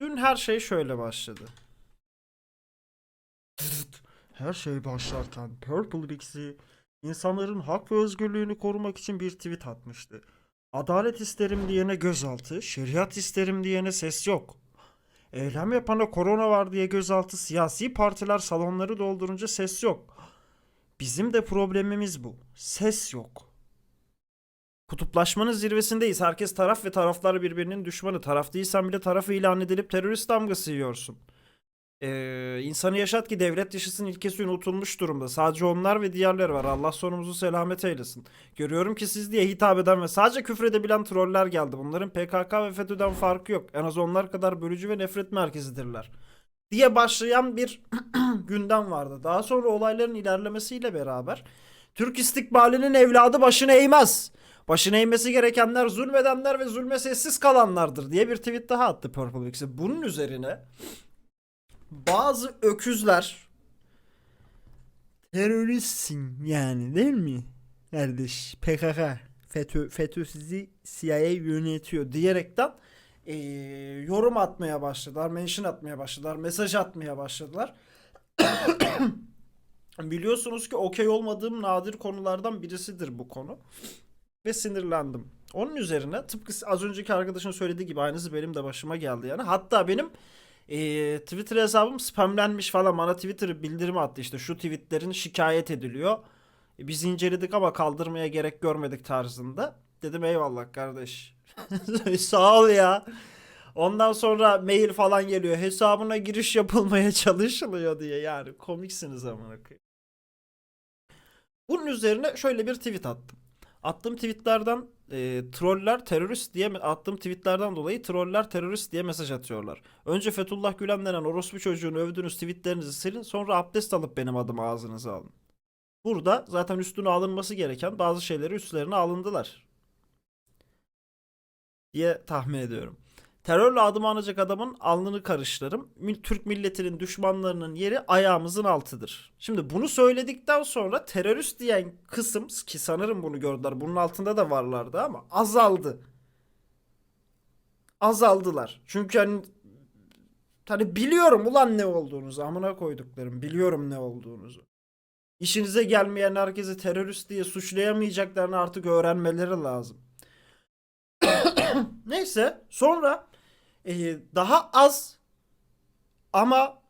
Dün her şey şöyle başladı. Her şey başlarken Purple Bixi insanların hak ve özgürlüğünü korumak için bir tweet atmıştı. Adalet isterim diyene gözaltı, şeriat isterim diyene ses yok. Eylem yapana korona var diye gözaltı, siyasi partiler salonları doldurunca ses yok. Bizim de problemimiz bu. Ses yok. Kutuplaşmanın zirvesindeyiz. Herkes taraf ve taraflar birbirinin düşmanı. Taraf değilsen bile tarafı ilan edilip terörist damgası yiyorsun. Ee, insanı yaşat ki devlet yaşasın ilkesi unutulmuş durumda. Sadece onlar ve diğerleri var. Allah sonumuzu selamet eylesin. Görüyorum ki siz diye hitap eden ve sadece küfredebilen troller geldi. Bunların PKK ve FETÖ'den farkı yok. En az onlar kadar bölücü ve nefret merkezidirler. Diye başlayan bir gündem vardı. Daha sonra olayların ilerlemesiyle beraber Türk istikbalinin evladı başını eğmez. Başına eğmesi gerekenler zulmedenler ve zulme sessiz kalanlardır diye bir tweet daha attı Purple X'e. Bunun üzerine bazı öküzler teröristsin yani değil mi? Kardeş PKK FETÖ, FETÖ sizi CIA yönetiyor diyerekten eee, yorum atmaya başladılar. Mention atmaya başladılar. Mesaj atmaya başladılar. Biliyorsunuz ki okey olmadığım nadir konulardan birisidir bu konu. Ve sinirlendim. Onun üzerine tıpkı az önceki arkadaşın söylediği gibi aynısı benim de başıma geldi yani. Hatta benim eee, Twitter hesabım spamlenmiş falan bana Twitter bildirimi attı işte şu tweetlerin şikayet ediliyor. E, Biz inceledik ama kaldırmaya gerek görmedik tarzında. Dedim eyvallah kardeş. Sağ ol ya. Ondan sonra mail falan geliyor. Hesabına giriş yapılmaya çalışılıyor diye. Yani komiksiniz amına koyayım. Bunun üzerine şöyle bir tweet attım. Attığım tweetlerden e, troller terörist diye attığım tweetlerden dolayı troller terörist diye mesaj atıyorlar. Önce Fethullah Gülen denen orospu çocuğunu övdüğünüz tweetlerinizi silin sonra abdest alıp benim adımı ağzınıza alın. Burada zaten üstüne alınması gereken bazı şeyleri üstlerine alındılar. Diye tahmin ediyorum. Terörle adımı anacak adamın alnını karıştırırım. Mil- Türk milletinin düşmanlarının yeri ayağımızın altıdır. Şimdi bunu söyledikten sonra terörist diyen kısım ki sanırım bunu gördüler. Bunun altında da varlardı ama azaldı. Azaldılar. Çünkü hani hani biliyorum ulan ne olduğunuzu amına koyduklarım. Biliyorum ne olduğunuzu. İşinize gelmeyen herkesi terörist diye suçlayamayacaklarını artık öğrenmeleri lazım. Neyse sonra e, daha az ama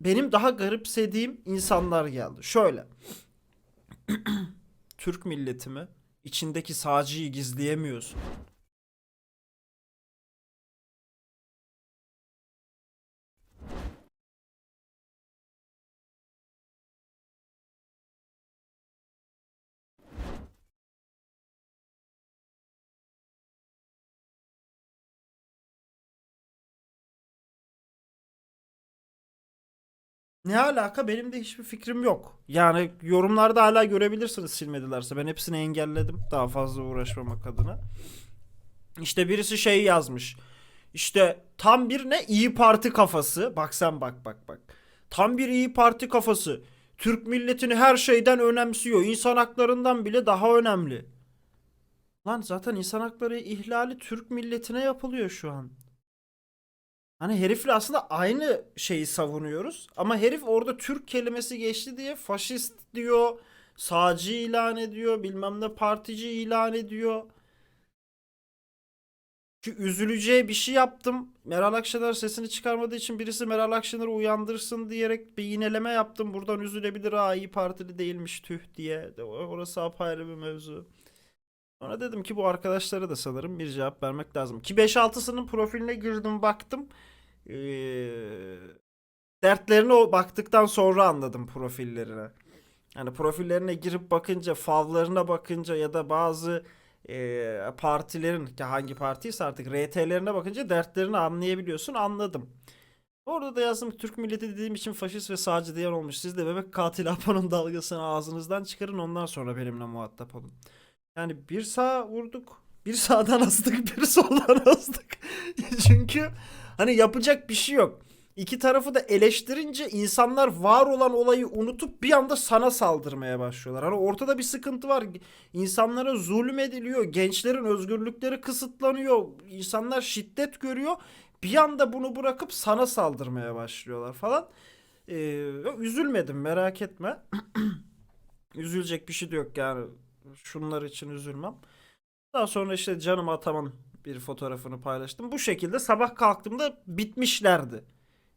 benim daha garipsediğim insanlar geldi. Şöyle. Türk milletimi içindeki sağcıyı gizleyemiyorsun. Ne alaka benim de hiçbir fikrim yok. Yani yorumlarda hala görebilirsiniz silmedilerse. Ben hepsini engelledim daha fazla uğraşmamak adına. İşte birisi şey yazmış. İşte tam bir ne iyi parti kafası. Bak sen bak bak bak. Tam bir iyi parti kafası. Türk milletini her şeyden önemsiyor. İnsan haklarından bile daha önemli. Lan zaten insan hakları ihlali Türk milletine yapılıyor şu an. Hani herifle aslında aynı şeyi savunuyoruz. Ama herif orada Türk kelimesi geçti diye faşist diyor. Sağcı ilan ediyor. Bilmem ne partici ilan ediyor. Ki üzüleceği bir şey yaptım. Meral Akşener sesini çıkarmadığı için birisi Meral Akşener'i uyandırsın diyerek bir yineleme yaptım. Buradan üzülebilir. Aa iyi partili değilmiş tüh diye. Orası apayrı bir mevzu. Sonra dedim ki bu arkadaşlara da sanırım bir cevap vermek lazım. Ki 5-6'sının profiline girdim baktım. Ee, dertlerine o baktıktan sonra anladım profillerine. Yani profillerine girip bakınca, favlarına bakınca ya da bazı e, partilerin ki hangi partiyse artık RT'lerine bakınca dertlerini anlayabiliyorsun. Anladım. Orada da yazdım Türk milleti dediğim için faşist ve sağcı diyen olmuş. Siz de bebek katil Apo'nun dalgasını ağzınızdan çıkarın ondan sonra benimle muhatap olun. Yani bir sağ vurduk. Bir sağdan astık, bir soldan astık. Çünkü hani yapacak bir şey yok. iki tarafı da eleştirince insanlar var olan olayı unutup bir anda sana saldırmaya başlıyorlar. Hani ortada bir sıkıntı var. İnsanlara zulüm ediliyor. Gençlerin özgürlükleri kısıtlanıyor. İnsanlar şiddet görüyor. Bir anda bunu bırakıp sana saldırmaya başlıyorlar falan. Ee, üzülmedim merak etme. Üzülecek bir şey de yok yani. Şunlar için üzülmem. Daha sonra işte canım atamın bir fotoğrafını paylaştım. Bu şekilde sabah kalktığımda bitmişlerdi.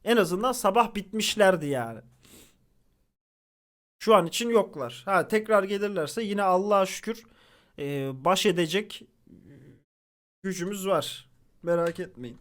En azından sabah bitmişlerdi yani. Şu an için yoklar. Ha tekrar gelirlerse yine Allah'a şükür e, baş edecek gücümüz var. Merak etmeyin.